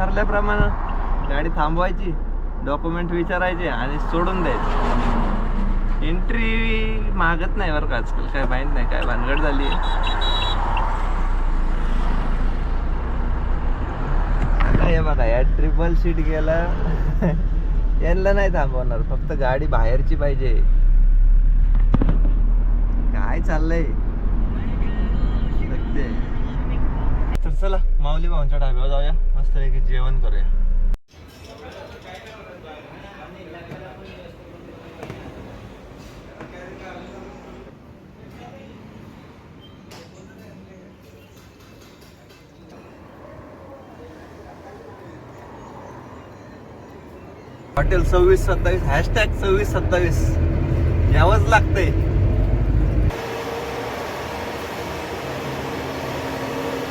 ठरल्याप्रमाणे गाडी थांबवायची डॉक्युमेंट विचारायचे आणि सोडून द्यायचे. एंट्री मागत नाही बरं का आजकाल काय माहीत नाही काय भानगड झाली आता हे बघा या ट्रिपल सीट गेला. यांना नाही थांबवणार फक्त गाडी बाहेरची पाहिजे. काय चाललंय सत्य आहे. तर चला माऊली भाऊंच्या ढाब्यावर जाऊया. मस्त पैकी जेवण करूया. हॉटेल सव्वीस सत्तावीस हॅशटॅग सव्वीस सत्तावीस. यावंच लागतंय.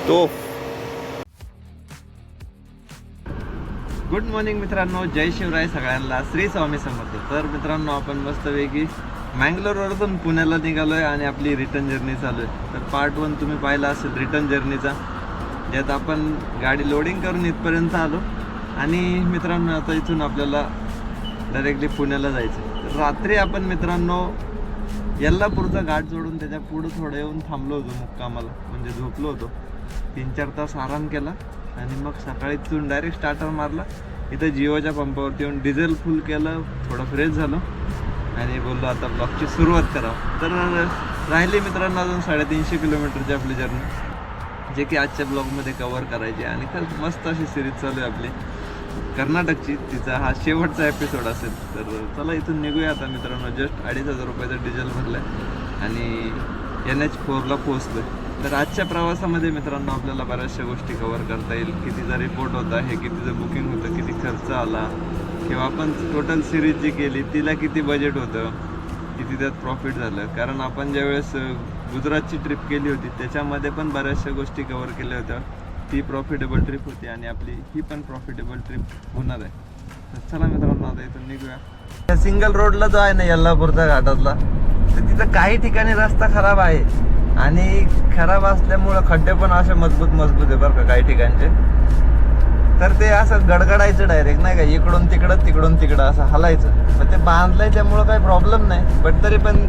तोफ गुड मॉर्निंग मित्रांनो. जय शिवराय सगळ्यांना. श्री स्वामी समर्थ. तर मित्रांनो आपण मस्तपैकी मँगलोरवरून पुण्याला निघालोय आणि आपली रिटर्न जर्नी चालू आहे. तर पार्ट वन तुम्ही पाहिला असेल रिटर्न जर्नीचा ज्यात आपण गाडी लोडिंग करून इथपर्यंत आलो. आणि मित्रांनो आता इथून आपल्याला डायरेक्टली पुण्याला जायचं तर रात्री आपण मित्रांनो यल्लापूरचा घाट जोडून त्याच्या पुढं थोडं येऊन थांबलो होतो मुक्कामाला. म्हणजे झोपलो होतो. तीन चार तास आराम केला. आणि मग सकाळी तिथून डायरेक्ट स्टार्टर मारला. इथं जिओच्या पंपावरती येऊन डिझेल फुल केलं थोडं फ्रेश झालो. आणि बोललो आता ब्लॉकची सुरुवात करावं. तर राहिली मित्रांनो अजून साडेतीनशे किलोमीटरची आपली जर्नी जे की आजच्या ब्लॉगमध्ये कवर करायची आणि खरंच मस्त अशी सिरीज चालू आहे आपली. कर्नाटकची. तिचा हा शेवटचा एपिसोड असेल. तर चला इथून निघूया आता मित्रांनो. जस्ट अडीच हजार रुपयाचं डिझेल भरलं आणि एन एच फोरला पोहोचलो तर आजच्या प्रवासामध्ये मित्रांनो आपल्याला बऱ्याचशा गोष्टी कव्हर करता येईल. कितीचा रिपोर्ट होता हे कितीचं बुकिंग होतं किती खर्च आला किंवा आपण टोटल सिरीज जी केली तिला किती बजेट होतं किती त्यात प्रॉफिट झालं. कारण आपण ज्यावेळेस गुजरातची ट्रिप केली होती त्याच्यामध्ये पण बऱ्याचशा गोष्टी कवर केल्या होत्या. ती प्रॉफिटेबल ट्रिप होती आणि आपली ही पण प्रॉफिटेबल ट्रिप होणार आहे. तर चला मित्रांनो आता इथून निघूया. सिंगल रोडला जो आहे ना यल्लापूरचा घाटातला तर तिथं काही ठिकाणी रस्ता खराब आहे. आणि खराब असल्यामुळं खड्डे पण असे मजबूत मजबूत आहे बरं का काही ठिकाणचे. तर ते असं गडगडायचं डायरेक्ट नाही का? इकडून तिकडं तिकडून तिकडं असं हलायचं. मग ते बांधलंय त्यामुळं काही प्रॉब्लेम नाही. बट तरी पण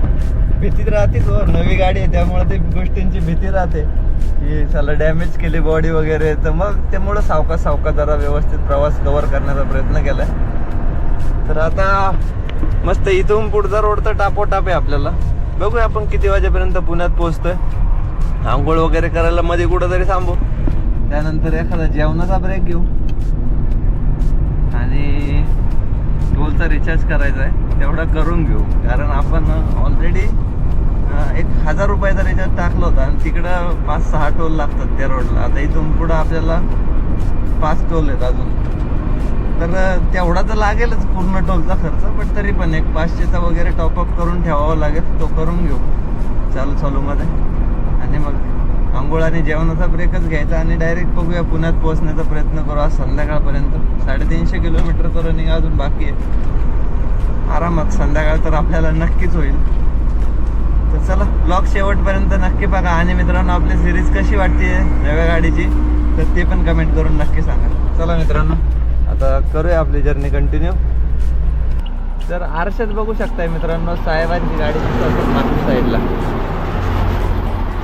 भीती राहतेच हो. नवी गाडी आहे त्यामुळे ते गोष्टींची भीती राहते. की चला डॅमेज केली बॉडी वगैरे तर मग त्यामुळं सावका सावका जरा व्यवस्थित प्रवास कव्हर करण्याचा प्रयत्न केला तर आता मस्त इथून पुढचा रोड तर टापोटाप आहे आपल्याला. बघूया आपण किती वाजेपर्यंत पुण्यात पोहोचतोय. आंघोळ वगैरे करायला मध्ये कुठंतरी थांबू. त्यानंतर एखादा जेवणाचा ब्रेक घेऊ. आणि टोलचा रिचार्ज करायचा आहे. तेवढा करून घेऊ. कारण आपण ऑलरेडी एक हजार रुपयाचा रिचार्ज टाकला होता. आणि तिकडं पाच सहा टोल लागतात त्या रोडला आता इथून पुढं आपल्याला पाच टोल आहेत अजून. तर तेवढा तर लागेलच पूर्ण टोलचा खर्च पण तरी पण एक पाचशेचा वगैरे टॉपअप करून ठेवावा लागेल. तो करून घेऊ. चालू चालूमध्ये आणि मग आंघोळ आणि जेवणाचा ब्रेकच घ्यायचा आणि डायरेक्ट बघूया पुण्यात पोहोचण्याचा प्रयत्न करू आज संध्याकाळपर्यंत. साडेतीनशे किलोमीटरचं रनिंग अजून बाकी आहे. आरामात संध्याकाळ तर आपल्याला नक्कीच होईल. तर चला ब्लॉग शेवटपर्यंत नक्की बघा. आणि मित्रांनो आपली सिरीज कशी वाटते नव्या गाडीची तर ते पण कमेंट करून नक्की सांगा. चला मित्रांनो. आता करूया आपली जर्नी कंटिन्यू तर आरशात बघू शकताय मित्रांनो साहेबांची गाडी दिसत मागच्या साईडला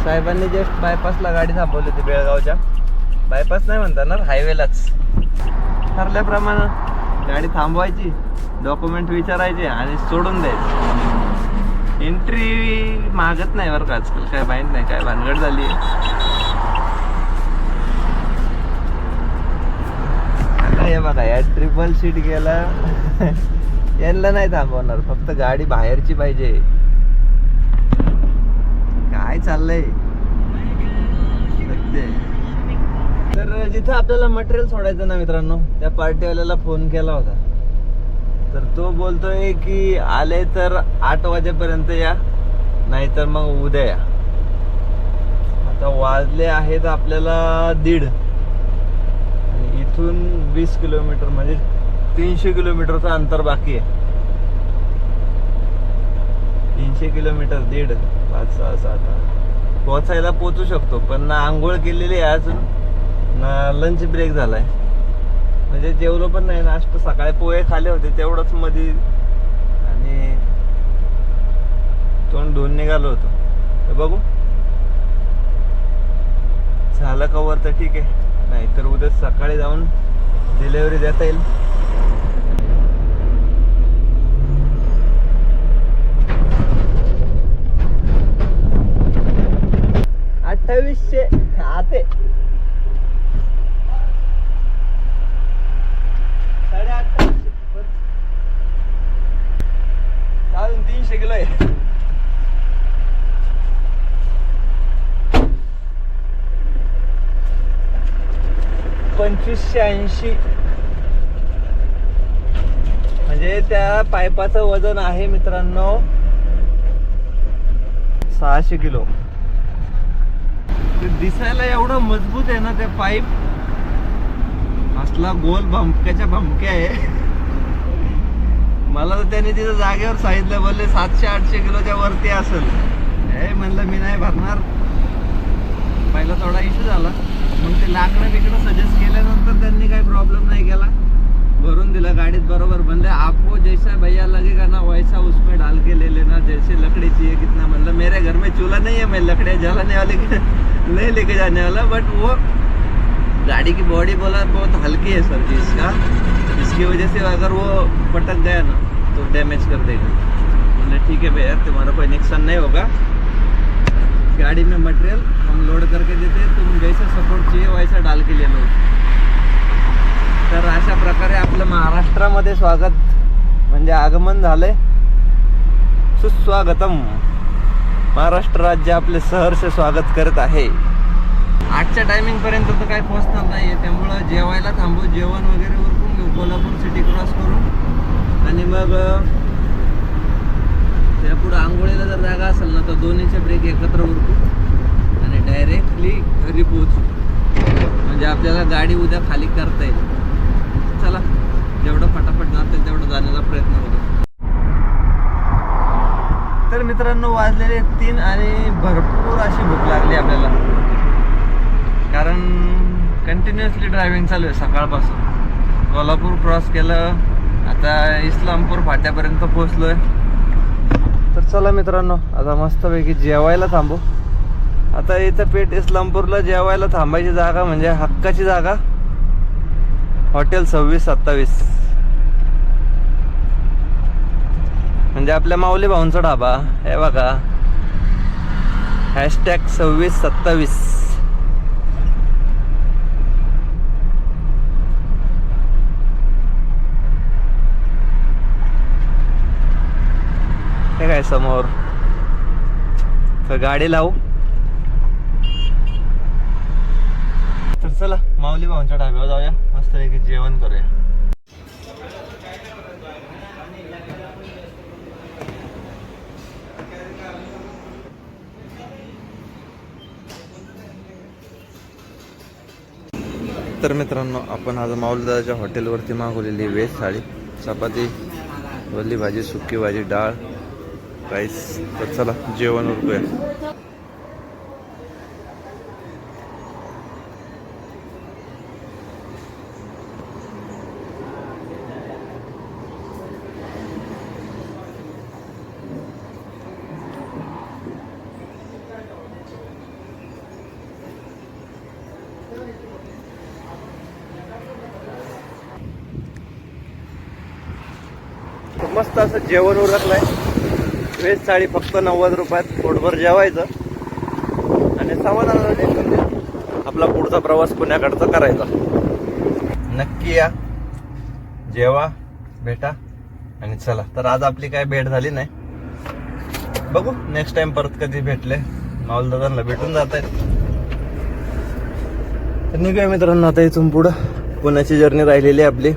साहेबांनी जस्ट बायपासला गाडी थांबवली होती बेळगावच्या. बायपास नाही म्हणता ना हायवेलाच ठरल्याप्रमाणे गाडी थांबवायची डॉक्युमेंट विचारायचे आणि सोडून द्यायचे. एंट्री मागत नाही बरं का आजकाल काय माहीत नाही काय भानगड झाली आहे हे बघा या ट्रिपल सीट गेला यांना नाही थांबवणार फक्त गाडी बाहेरची पाहिजे. काय चाललंय? तर जिथं आपल्याला मटेरियल सोडायचं ना मित्रांनो त्या पार्टीवाल्याला फोन केला होता. तर तो बोलतोय की आले तर आठ वाजेपर्यंत या नाहीतर मग उद्या या. आता वाजले आहेत आपल्याला दीड. इथून वीस किलोमीटर म्हणजे तीनशे किलोमीटरचं अंतर बाकी आहे. तीनशे किलोमीटर दीड पाच सहा सात आठ. पोचायला पोचू शकतो पण ना आंघोळ केलेली आहे अजून ना लंच ब्रेक झालाय. म्हणजे जेवलो पण नाही नाश्ता सकाळी पोहे खाले होते तेवढंच मध्ये आणि तोंड धुवून निघालो होतो. बघू. झालं कवर तर ठीक आहे. नाहीतर उद्या सकाळी जाऊन डिलेवरी देता येईल. अठ्ठावीसशे आते साडे अठ्ठावीसशे अजून तीनशे किलो आहे एकशे ऐंशी म्हणजे त्या पाईपाचं वजन आहे मित्रांनो. सहाशे किलो. ते दिसायला एवढं मजबूत आहे ना ते पाईप? असला गोल भमक्याच्या भमक्या आहे. मला तर त्याने तिथं जागेवर सांगितलं बोलले सातशे आठशे किलोच्या वरती असेल. हे म्हणलं मी नाही भरणार. पहिला थोडा इश्यू झाला. मग ते लाकडं बिकडं सजेस्ट केल्यानंतर त्यांनी काही प्रॉब्लेम नाही केला. भरून दिला, गाडीत बरोबर म्हणले आपको जैसा भैया लगेगा ना, वैसा उसमें डाल के ले लेना. जैसे लकड़ी चाहिए कितना मतलब मेरे घर में चूल्हा नहीं है, मैं लकड़ियाँ जलाने वाले नहीं लेके जाने वाला बट वो गाड़ी की बॉडी बोला, बहुत हल्की है सर जी इसका। इसकी वजह से अगर वो पटक गया ना तो डैमेज कर देगा। बोले, ठीक है भैया, तुम्हारा कोई नुकसान नहीं होगा। गाड़ी में मटेरियल हम लोड करके देते हैं तुम जैसा सपोर्ट चाहिए वैसा डाल के ले लो. तर अशा प्रकारे आपलं महाराष्ट्रामध्ये स्वागत म्हणजे आगमन झालंय. सुस्वागतम. महाराष्ट्र राज्य आपले सहर्ष स्वागत करत आहे. आठच्या टायमिंग पर्यंत तर काही पोहोचणार नाहीये त्यामुळं जेवायला थांबू जेवण वगैरे उरकून घेऊ कोल्हापूर सिटी क्रॉस करून. आणि मग त्या पुढं आंघोळीला जर जागा असेल ना तर दोन्हीचे ब्रेक एकत्र उरकू. डायरेक्टली घरी पोहोचू. म्हणजे आपल्याला गाडी उद्या खाली करता येईल. चला जेवढं फटाफट जाते तेवढं जाण्याचा प्रयत्न करू. तर मित्रांनो वाजलेले तीन आणि भरपूर अशी भूक लागली आपल्याला. कारण कंटिन्युअसली ड्रायव्हिंग चालू आहे सकाळपासून. कोल्हापूर क्रॉस केलं आता इस्लामपूर फाट्यापर्यंत पोहोचलोय. तर चला मित्रांनो आता मस्तपैकी जेवायला थांबू. आता इथं पेठ इस्लामपूरला जेवायला थांबायची जागा म्हणजे हक्काची जागा. हॉटेल सव्वीस सत्तावीस. म्हणजे आपल्या माऊली भाऊंचा ढाबा. हे बघा. हॅशटॅग सव्वीस सत्तावीस. हे काय समोर? तर गाडी लावू. तर चला माऊली भाऊंच्या ढाब्यावर जाऊया. मस्तपैकी जेवण करूया. तर मित्रांनो आपण आज माऊलदाच्या हॉटेलवरती मागवलेली व्हेज थाळी. चपाती वली भाजी सुकी भाजी डाळ राईस. तर चला जेवण उरकूया. मस्त असं जेवण उरकलंय. व्हेज थाळी फक्त नव्वद रुपयात पोटभर जेवायचं. आणि समाधानाला आपला पुढचा प्रवास पुण्याकडचा करायचा. नक्की या. जेवा भेटा आणि चला. तर आज आपली काय भेट झाली नाही. बघू नेक्स्ट टाइम परत कधी भेटले. माऊल दादांना भेटून जात आहेत तर निघूया मित्रांनो आता इथून पुढं. पुण्याची जर्नी राहिलेली आहे आपली.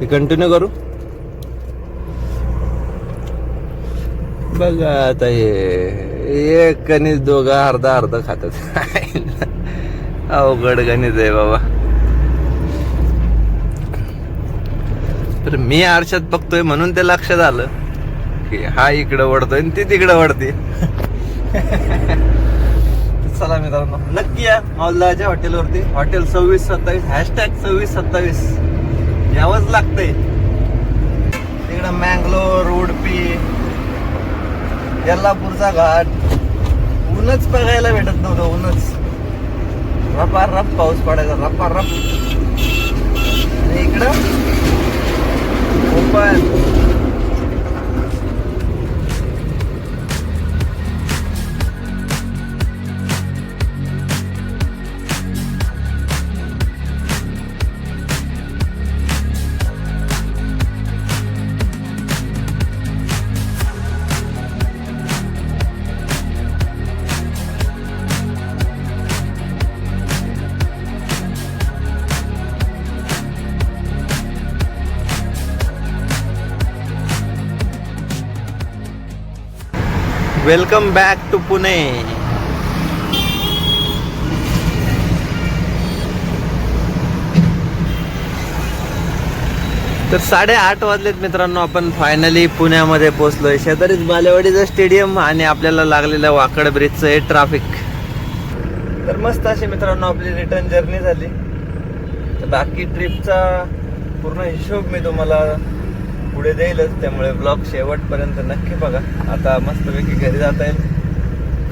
ती कंटिन्यू करू. बघा आता हे. एक गणित दोघं अर्धा अर्धा खातात. अवघड गणित आहे बाबा. तर मी आरशात बघतोय म्हणून ते लक्षात आलं की हा इकडं वडतोय आणि ती तिकडं वडते चला मित्रांनो नक्की या मौलदाच्या हॉटेलवरती. हॉटेल सव्वीस सत्तावीस हॅशटॅग सव्वीस सत्तावीस. यावंच लागतंय. तिकडं मँगलोर उडपी यल्लापूरचा घाट. ऊनच बघायला भेटत नव्हतं ऊनच. रपा रप पाऊस पडायचा रपा रप. आणि इकडं open welcome back to Pune. तर साडेआठ वाजलेत मित्रांनो आपण फायनली पुण्यामध्ये पोहोचलोय. शेजारीच बालेवाडीचं स्टेडियम आणि आपल्याला लागलेलं वाकड ब्रिजचं हे ट्राफिक तर मस्त अशी मित्रांनो आपली रिटर्न जर्नी झाली. तर बाकी ट्रिपचा पूर्ण हिशोब मी तुम्हाला पुढे देईलच त्यामुळे ब्लॉग शेवटपर्यंत नक्की बघा. आता मस्तपैकी घरी जाता येईल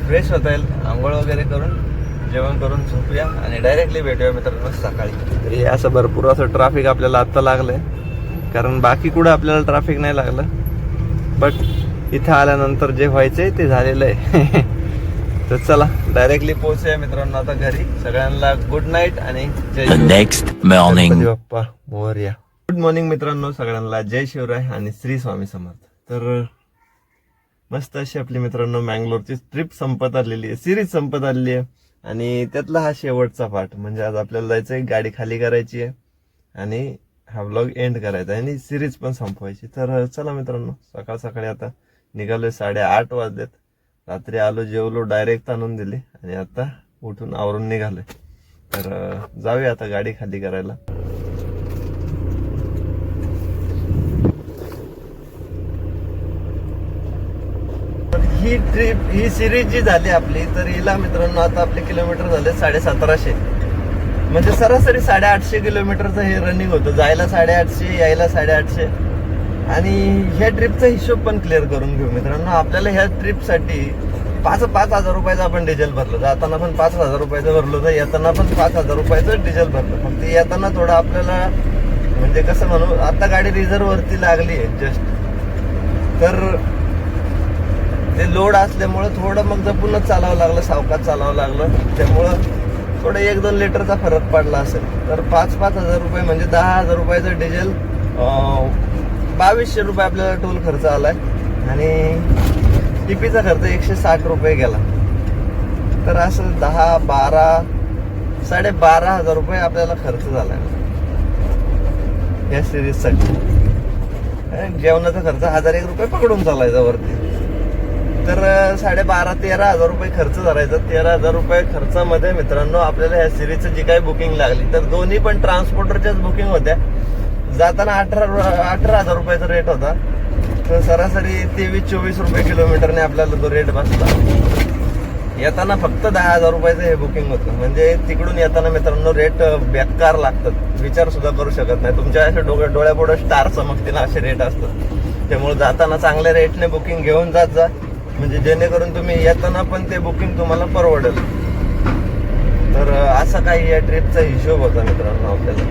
फ्रेश होता येईल आंघोळ वगैरे करून जेवण करून झोपूया आणि डायरेक्टली भेटूया मित्रांनो सकाळी. तर असं भरपूर असं ट्रॅफिक आपल्याला आत्ता लागलंय. कारण बाकी कुठं आपल्याला ट्रॅफिक नाही लागलं. बट इथं आल्यानंतर जे व्हायचंय ते झालेलं आहे. तर चला डायरेक्टली पोहोचूया मित्रांनो आता घरी. सगळ्यांना गुड नाईट आणि morning. गणपती बाप्पा मोरया. गुड मॉर्निंग मित्रांनो सगळ्यांना जय शिवराय आणि श्री स्वामी समर्थ. तर मस्त अशी आपली मित्रांनो मँगलोरची ट्रिप संपत आलेली आहे सिरीज संपत आलेली आहे. आणि त्यातला हा शेवटचा पार्ट म्हणजे आज आपल्याला जायचंय गाडी खाली करायची आहे आणि हा ब्लॉग एंड करायचा आहे आणि सिरीज पण संपवायची. तर चला मित्रांनो सकाळ सकाळी आता निघालोय साडेआठ वाजलेत. रात्री आलो जेवलो डायरेक्ट आणून दिली आणि आता उठून आवरून निघालोय. तर जाऊया आता गाडी खाली करायला तर ही ट्रिप ही सिरीज जी झाली आपली तर हिला मित्रांनो आता आपले किलोमीटर झाले साडे सतराशे म्हणजे सरासरी साडेआठशे किलोमीटरचं हे रनिंग होतं. जायला साडेआठशे यायला साडेआठशे. आणि ह्या ट्रिपचा हिशोब पण क्लिअर करून घेऊ मित्रांनो. आपल्याला ह्या ट्रिपसाठी पाच पाच हजार रुपयाचं आपण डिझेल भरलं. जाताना पण पाच हजार रुपयाचं भरलं तर येताना पण पाच हजार रुपयाचं डिझेल भरलं. फक्त येताना थोडं आपल्याला म्हणजे कसं म्हणू आता गाडी रिझर्ववरती लागली आहे जस्ट तर ते लोड असल्यामुळं थोडं मग जपूनच चालावं लागलं सावकात चालावं लागलं. त्यामुळं थोडं एक दोन लिटरचा फरक पडला असेल. तर पाच पाच हजार रुपये म्हणजे दहा हजार रुपयाचं डिझेल बावीसशे रुपये आपल्याला टोल खर्च आलाय. आणि टिपीचा खर्च एकशे साठ रुपये गेला. तर असं दहा बारा साडे बारा हजार रुपये आपल्याला खर्च झाला या सिरीजसाठी जेवणाचा खर्च हजार एक रुपये पकडून चालायचा वरती. तर साडेबारा तेरा हजार रुपये खर्च करायचा. तेरा हजार रुपये खर्चामध्ये मित्रांनो आपल्याला ह्या सिरीजचं जी काही बुकिंग लागली तर दोन्ही पण ट्रान्सपोर्टरच्याच बुकिंग होत्या. जाताना अठरा अठरा हजार रुपयाचा रेट होता. तर सरासरी तेवीस चोवीस रुपये किलोमीटरने आपल्याला तो रेट बसला. येताना फक्त दहा हजार रुपयाचं हे बुकिंग होतं. म्हणजे तिकडून येताना मित्रांनो रेट बेकार लागतात. विचार सुद्धा करू शकत नाही. तुमच्या अशा डोळ्या डोळ्यापुढे स्टार चमकतील असे रेट असतात. त्यामुळे जाताना चांगल्या रेटने बुकिंग घेऊन जात जा. म्हणजे जेणेकरून तुम्ही येताना पण ते बुकिंग तुम्हाला परवडेल. तर असा काही या ट्रिपचा हिशोब होता मित्रांनो आपल्याला.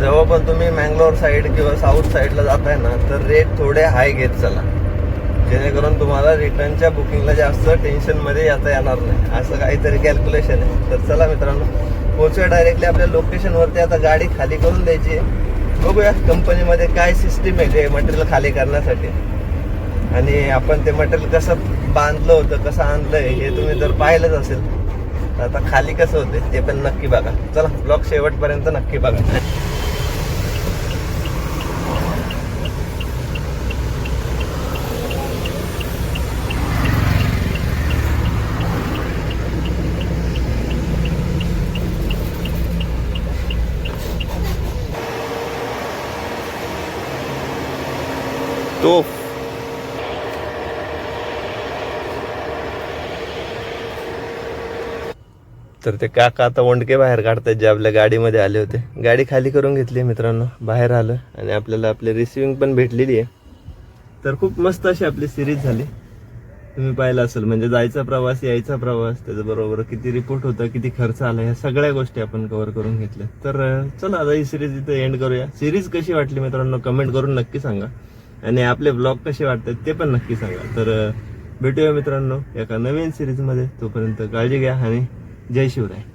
जेव्हा पण तुम्ही मँगलोर साईड किंवा साऊथ साईडला जाताय ना तर रेट थोडे हाय घेत चला. जेणेकरून तुम्हाला रिटर्नच्या बुकिंगला जास्त टेन्शनमध्ये येता येणार नाही. असं काहीतरी कॅल्क्युलेशन आहे. तर चला मित्रांनो पोहोचूया डायरेक्टली आपल्या लोकेशनवरती आता गाडी खाली करून द्यायची आहे. बघूया कंपनीमध्ये काय सिस्टीम आहे ते मटेरियल खाली करण्यासाठी. आणि आपण ते मटेरियल कसं बांधलं होतं कसं आणलंय हे तुम्ही जर पाहिलंच असेल आता खाली कसं होते ते पण नक्की बघा. चला ब्लॉग शेवटपर्यंत नक्की बघा. तो तर ते काका आता ओंडके बाहेर काढतात जे आपल्या गाडीमध्ये आले होते. गाडी खाली करून घेतली मित्रांनो. बाहेर आलं आणि आपल्याला आपली रिसिविंग पण भेटलेली आहे. तर खूप मस्त अशी आपली सिरीज झाली. तुम्ही पाहिलं असेल म्हणजे जायचा प्रवास यायचा प्रवास त्याच्याबरोबर किती रिपोर्ट होता किती खर्च आला ह्या सगळ्या गोष्टी आपण कव्हर करून घेतल्या. तर चला आता ही सिरीज इथे एंड करूया. सिरीज कशी वाटली मित्रांनो कमेंट करून नक्की सांगा. आणि आपले ब्लॉग कसे वाटतात ते पण नक्की सांगा. तर भेटूया मित्रांनो एका नवीन सिरीजमध्ये तोपर्यंत काळजी घ्या आणि जय शिवराय.